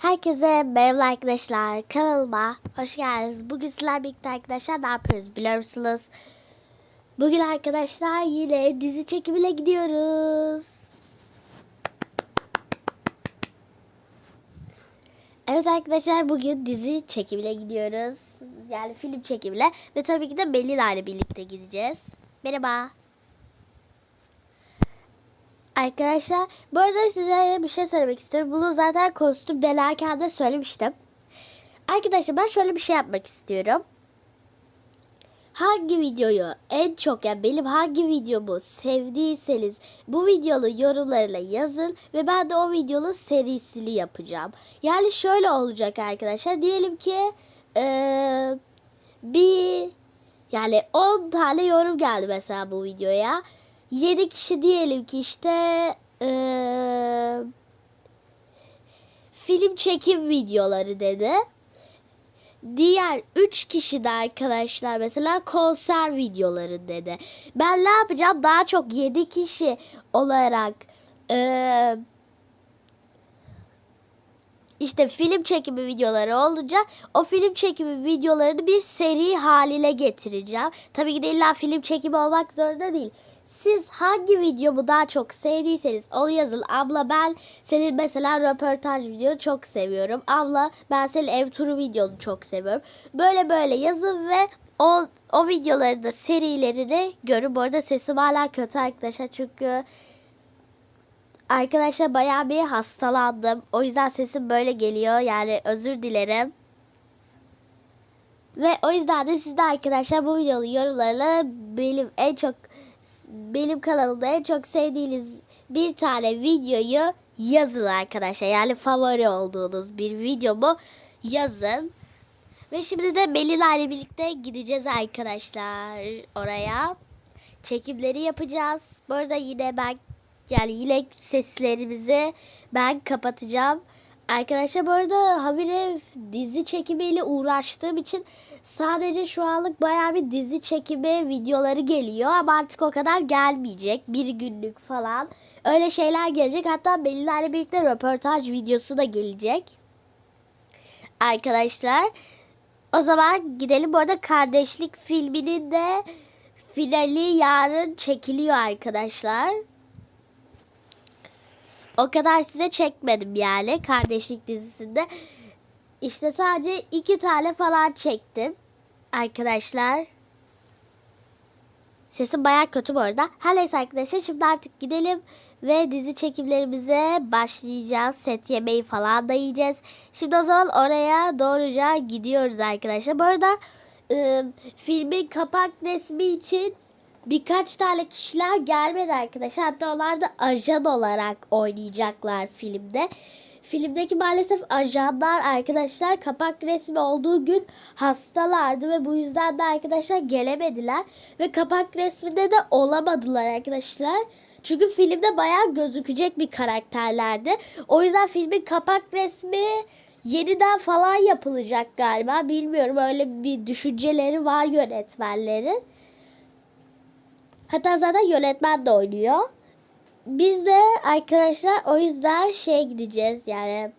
Herkese merhaba arkadaşlar. Kanalıma hoş geldiniz. Bugün sizler birlikte arkadaşlar ne yapıyoruz biliyor musunuz? Bugün arkadaşlar yine dizi çekimine gidiyoruz. Evet arkadaşlar bugün dizi çekimine gidiyoruz. Yani film çekimine ve tabii ki de Melina ile birlikte gideceğiz. Merhaba. Arkadaşlar bu arada size bir şey söylemek istiyorum. Bunu zaten kostüm denerken de söylemiştim. Arkadaşlar ben şöyle bir şey yapmak istiyorum. Hangi videoyu en çok yani benim hangi videomu sevdiyseniz bu videonun yorumlarına yazın ve ben de o videonun serisini yapacağım. Yani şöyle olacak arkadaşlar. Diyelim ki eee, bir yani 10 tane yorum geldi mesela bu videoya. 7 kişi diyelim ki işte eee, film çekim videoları dedi. Diğer 3 kişi de arkadaşlar mesela konser videoları dedi. Ben ne yapacağım? Daha çok 7 kişi olarak eee işte film çekimi videoları olunca o film çekimi videolarını bir seri haline getireceğim. Tabii ki de illa film çekimi olmak zorunda değil. Siz hangi videomu daha çok sevdiyseniz onu yazın. Abla ben senin mesela röportaj videonu çok seviyorum. Abla ben senin ev turu videonu çok seviyorum. Böyle böyle yazın ve o, o videoları da serilerini görün. Bu arada sesim hala kötü arkadaşlar çünkü Arkadaşlar bayağı bir hastalandım. O yüzden sesim böyle geliyor. Yani özür dilerim. Ve o yüzden de siz de arkadaşlar bu videonun yorumlarına benim en çok benim kanalımda en çok sevdiğiniz bir tane videoyu yazın arkadaşlar. Yani favori olduğunuz bir videomu yazın. Ve şimdi de Melina ile birlikte gideceğiz arkadaşlar oraya. Çekimleri yapacağız. Bu arada yine ben yani yine seslerimizi ben kapatacağım. Arkadaşlar bu arada habire dizi çekimiyle uğraştığım için sadece şu anlık baya bir dizi çekimi videoları geliyor ama artık o kadar gelmeyecek. Bir günlük falan. Öyle şeyler gelecek. Hatta Melina ile birlikte röportaj videosu da gelecek. Arkadaşlar o zaman gidelim. Bu arada kardeşlik filminin de finali yarın çekiliyor arkadaşlar. O kadar size çekmedim yani kardeşlik dizisinde. İşte sadece iki tane falan çektim arkadaşlar. Sesim baya kötü bu arada. Her neyse arkadaşlar şimdi artık gidelim ve dizi çekimlerimize başlayacağız. Set yemeği falan da yiyeceğiz. Şimdi o zaman oraya doğruca gidiyoruz arkadaşlar. Bu arada e, filmin kapak resmi için birkaç tane kişiler gelmedi arkadaşlar. Hatta onlar da ajan olarak oynayacaklar filmde. Filmdeki maalesef ajanlar arkadaşlar kapak resmi olduğu gün hastalardı ve bu yüzden de arkadaşlar gelemediler. Ve kapak resminde de olamadılar arkadaşlar. Çünkü filmde bayağı gözükecek bir karakterlerdi. O yüzden filmin kapak resmi yeniden falan yapılacak galiba. Bilmiyorum öyle bir düşünceleri var yönetmenlerin. Hatta zaten yönetmen de oynuyor. Biz de arkadaşlar o yüzden şeye gideceğiz yani.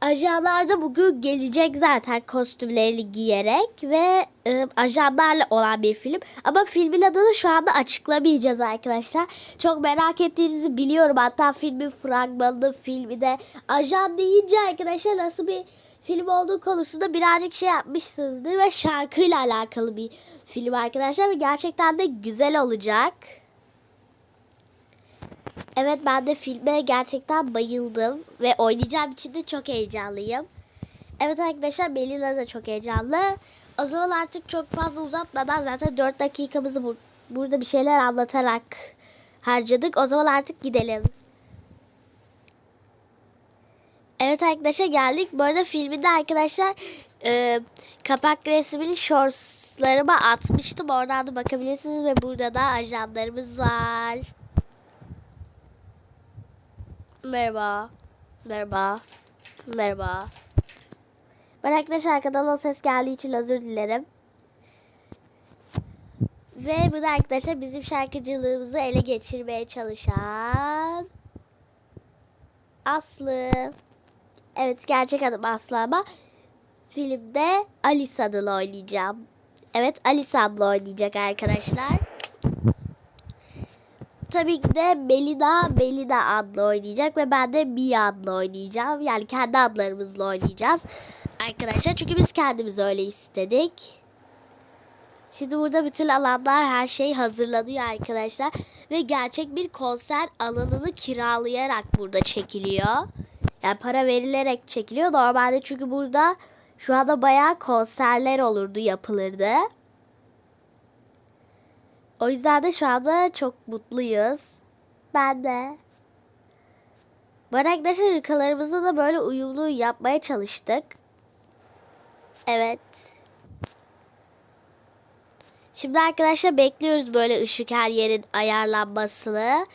Ajanlar da bugün gelecek zaten kostümlerini giyerek ve e, ajanlarla olan bir film. Ama filmin adını şu anda açıklamayacağız arkadaşlar. Çok merak ettiğinizi biliyorum. Hatta filmin fragmanını filmi de ajan deyince arkadaşlar nasıl bir film olduğu konusunda birazcık şey yapmışsınızdır ve şarkıyla alakalı bir film arkadaşlar ve gerçekten de güzel olacak. Evet ben de filme gerçekten bayıldım ve oynayacağım için de çok heyecanlıyım. Evet arkadaşlar Melina da çok heyecanlı. O zaman artık çok fazla uzatmadan zaten 4 dakikamızı bur burada bir şeyler anlatarak harcadık. O zaman artık gidelim. Evet arkadaşlar geldik. Bu arada filminde arkadaşlar e, kapak resmini shortslarıma atmıştım. Oradan da bakabilirsiniz ve burada da ajanlarımız var. Merhaba. Merhaba. Merhaba. Ben arkadaşlar arkadan o ses geldiği için özür dilerim. Ve bu da arkadaşlar bizim şarkıcılığımızı ele geçirmeye çalışan Aslı. Evet gerçek adım Aslı ama filmde Alice adıyla oynayacağım. Evet Alice adlı oynayacak arkadaşlar. Tabii ki de Belina Belina adlı oynayacak ve ben de Mia adlı oynayacağım. Yani kendi adlarımızla oynayacağız arkadaşlar. Çünkü biz kendimiz öyle istedik. Şimdi burada bütün alanlar her şey hazırlanıyor arkadaşlar. Ve gerçek bir konser alanını kiralayarak burada çekiliyor. Yani para verilerek çekiliyor. Normalde çünkü burada şu anda bayağı konserler olurdu, yapılırdı. O yüzden de şu anda çok mutluyuz. Ben de. Bu arkadaşlar ırkalarımızı da böyle uyumlu yapmaya çalıştık. Evet. Şimdi arkadaşlar bekliyoruz böyle ışık her yerin ayarlanmasını.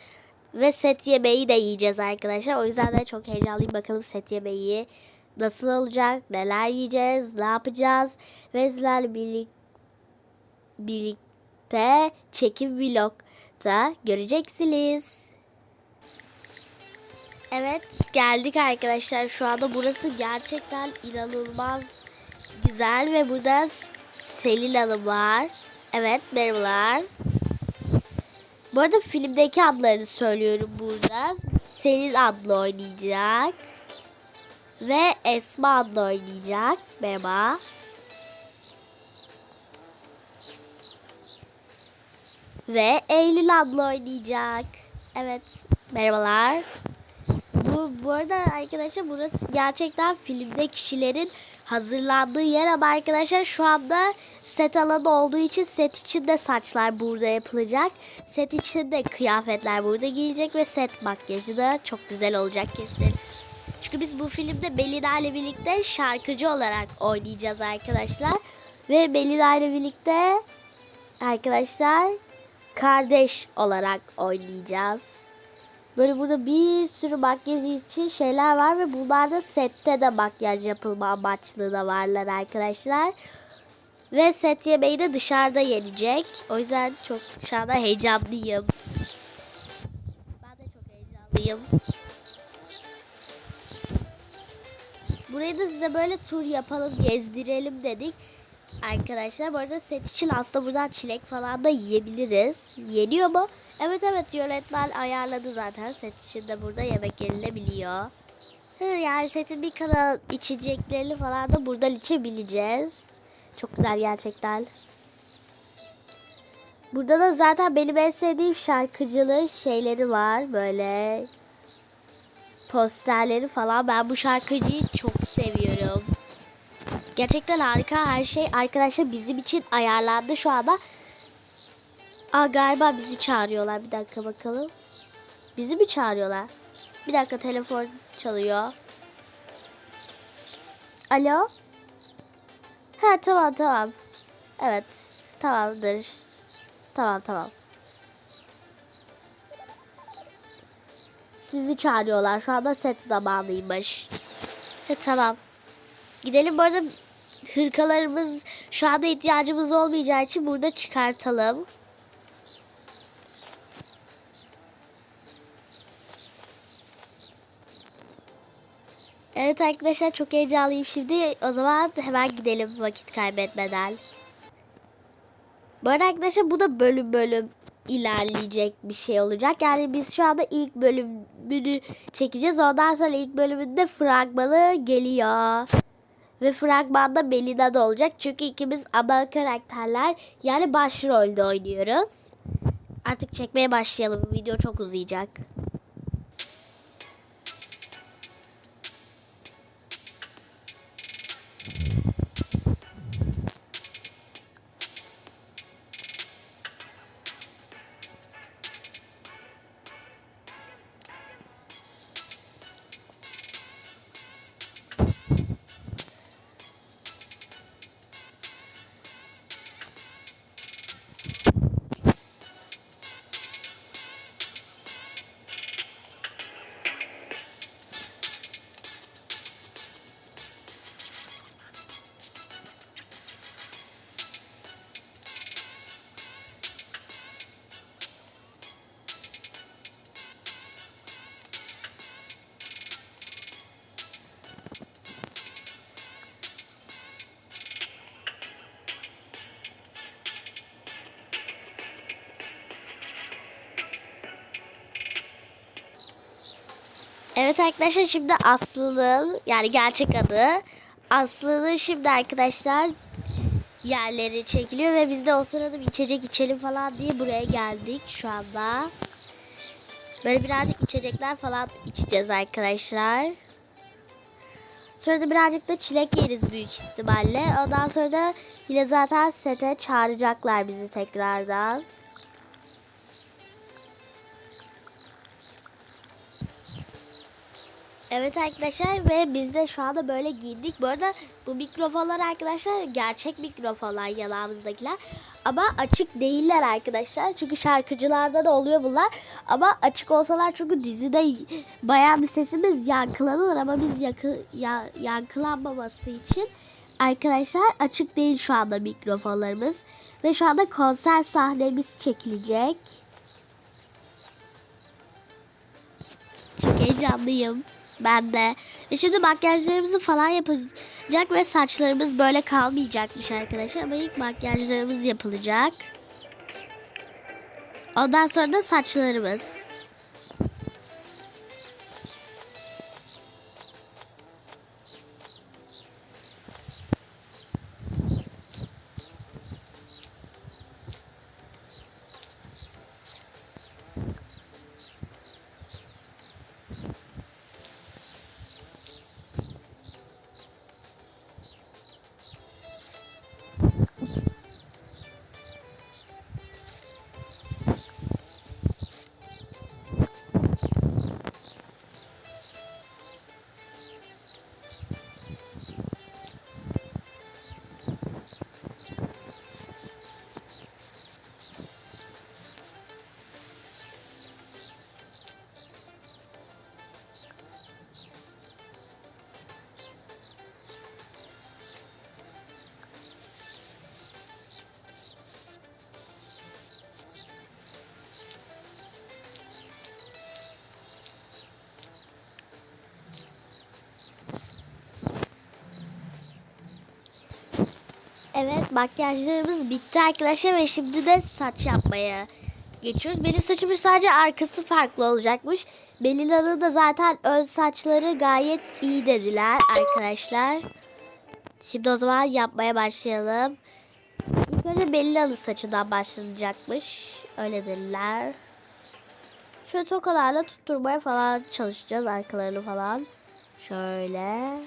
Ve set yemeği de yiyeceğiz arkadaşlar. O yüzden de çok heyecanlıyım. Bakalım set yemeği nasıl olacak? Neler yiyeceğiz? Ne yapacağız? Ve sizlerle birlik birlikte çekim vlogda göreceksiniz. Evet geldik arkadaşlar. Şu anda burası gerçekten inanılmaz güzel ve burada Selin Hanım var. Evet merhabalar. Bu arada filmdeki adlarını söylüyorum burada. Selin adlı oynayacak. Ve Esma adlı oynayacak. Merhaba. Ve Eylül adlı oynayacak. Evet. Merhabalar. Bu, arada arkadaşlar burası gerçekten filmde kişilerin hazırlandığı yer ama arkadaşlar şu anda set alanı olduğu için set içinde saçlar burada yapılacak. Set içinde kıyafetler burada giyilecek ve set makyajı da çok güzel olacak kesin. Çünkü biz bu filmde Belinda ile birlikte şarkıcı olarak oynayacağız arkadaşlar. Ve Belinda ile birlikte arkadaşlar kardeş olarak oynayacağız. Böyle burada bir sürü makyaj için şeyler var ve bunlar da sette de makyaj yapılma amaçlı da varlar arkadaşlar. Ve set yemeği de dışarıda yenecek. O yüzden çok şu anda heyecanlıyım. Ben de çok heyecanlıyım. Burayı da size böyle tur yapalım, gezdirelim dedik. Arkadaşlar bu arada set için aslında buradan çilek falan da yiyebiliriz. Yeniyor mu? Evet evet yönetmen ayarladı zaten. Set içinde burada yemek yenilebiliyor. Yani setin bir kadar içeceklerini falan da buradan içebileceğiz. Çok güzel gerçekten. Burada da zaten benim en sevdiğim şarkıcılığı şeyleri var. Böyle posterleri falan. Ben bu şarkıcıyı çok seviyorum. Gerçekten harika her şey arkadaşlar bizim için ayarlandı şu anda. Aa galiba bizi çağırıyorlar. Bir dakika bakalım. Bizi mi çağırıyorlar? Bir dakika telefon çalıyor. Alo? Ha tamam tamam. Evet. Tamamdır. Tamam tamam. Sizi çağırıyorlar. Şu anda set zamanıymış. Ha, tamam. Gidelim bu arada hırkalarımız şu anda ihtiyacımız olmayacağı için burada çıkartalım. Evet arkadaşlar çok heyecanlıyım şimdi. O zaman hemen gidelim vakit kaybetmeden. Bu arada arkadaşlar bu da bölüm bölüm ilerleyecek bir şey olacak. Yani biz şu anda ilk bölümünü çekeceğiz. Ondan sonra ilk bölümünde fragmanı geliyor. Ve fragmanda Belina da olacak. Çünkü ikimiz ana karakterler yani başrolde oynuyoruz. Artık çekmeye başlayalım. Video çok uzayacak. Evet arkadaşlar şimdi Aslı'nın yani gerçek adı Aslı'nın şimdi arkadaşlar yerleri çekiliyor ve biz de o sırada bir içecek içelim falan diye buraya geldik şu anda. Böyle birazcık içecekler falan içeceğiz arkadaşlar. Sonra da birazcık da çilek yeriz büyük ihtimalle. Ondan sonra da yine zaten sete çağıracaklar bizi tekrardan. Evet arkadaşlar ve biz de şu anda böyle giydik. Bu arada bu mikrofonlar arkadaşlar gerçek mikrofonlar yanağımızdakiler. Ama açık değiller arkadaşlar. Çünkü şarkıcılarda da oluyor bunlar. Ama açık olsalar çünkü dizide bayağı bir sesimiz yankılanır ama biz yakı, ya, yankılanmaması için arkadaşlar açık değil şu anda mikrofonlarımız. Ve şu anda konser sahnemiz çekilecek. Çok heyecanlıyım. Ben de. Ve şimdi makyajlarımızı falan yapacak ve saçlarımız böyle kalmayacakmış arkadaşlar. Ama ilk makyajlarımız yapılacak. Ondan sonra da saçlarımız. Makyajlarımız bitti arkadaşlar ve şimdi de saç yapmaya geçiyoruz. Benim saçımın sadece arkası farklı olacakmış. Belina'nın da zaten ön saçları gayet iyi dediler arkadaşlar. Şimdi o zaman yapmaya başlayalım. İlk önce Belina'nın saçından başlanacakmış. Öyle dediler. Şöyle tokalarla tutturmaya falan çalışacağız arkalarını falan. Şöyle.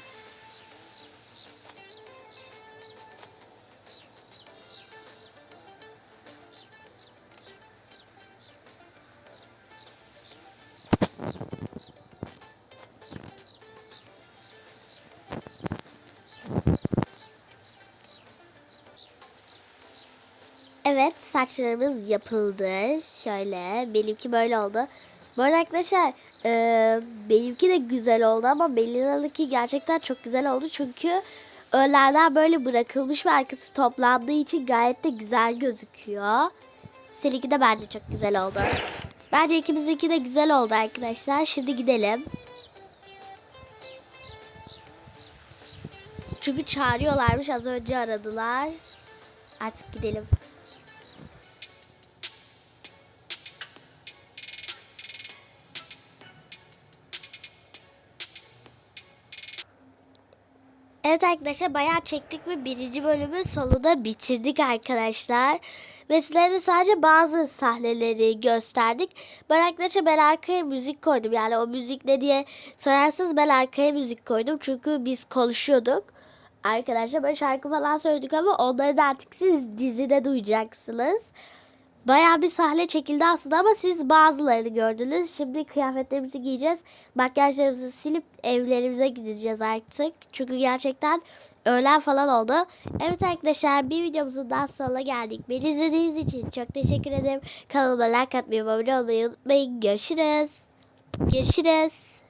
Evet saçlarımız yapıldı. Şöyle benimki böyle oldu. Bu arada arkadaşlar e, benimki de güzel oldu ama Belina'nınki gerçekten çok güzel oldu. Çünkü önlerden böyle bırakılmış ve arkası toplandığı için gayet de güzel gözüküyor. Seninki de bence çok güzel oldu. Bence ikimizinki de güzel oldu arkadaşlar. Şimdi gidelim. Çünkü çağırıyorlarmış az önce aradılar. Artık gidelim. Evet arkadaşlar bayağı çektik ve birinci bölümün sonunda bitirdik arkadaşlar. Ve sizlere de sadece bazı sahneleri gösterdik. Ben arkadaşlar ben arkaya müzik koydum. Yani o müzik ne diye sorarsanız ben arkaya müzik koydum. Çünkü biz konuşuyorduk. Arkadaşlar böyle şarkı falan söyledik ama onları da artık siz dizide duyacaksınız. Bayağı bir sahne çekildi aslında ama siz bazılarını gördünüz. Şimdi kıyafetlerimizi giyeceğiz. Makyajlarımızı silip evlerimize gideceğiz artık. Çünkü gerçekten öğlen falan oldu. Evet arkadaşlar bir videomuzun daha sonuna geldik. Beni izlediğiniz için çok teşekkür ederim. Kanalıma like atmayı, abone olmayı unutmayın. Görüşürüz. Görüşürüz.